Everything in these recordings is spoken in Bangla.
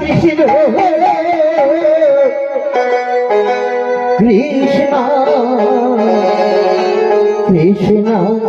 কৃষ্ণ কৃষ্ণ। কৃষ্ণ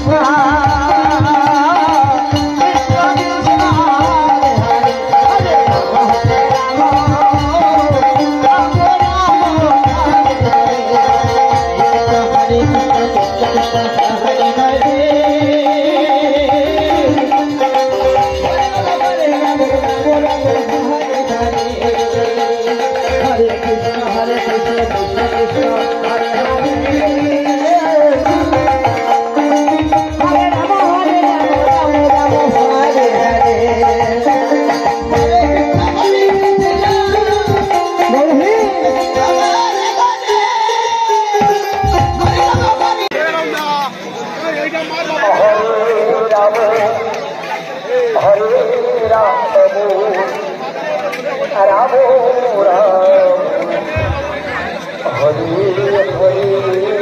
হরে রামো রামো রাম হরি হরি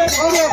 রাম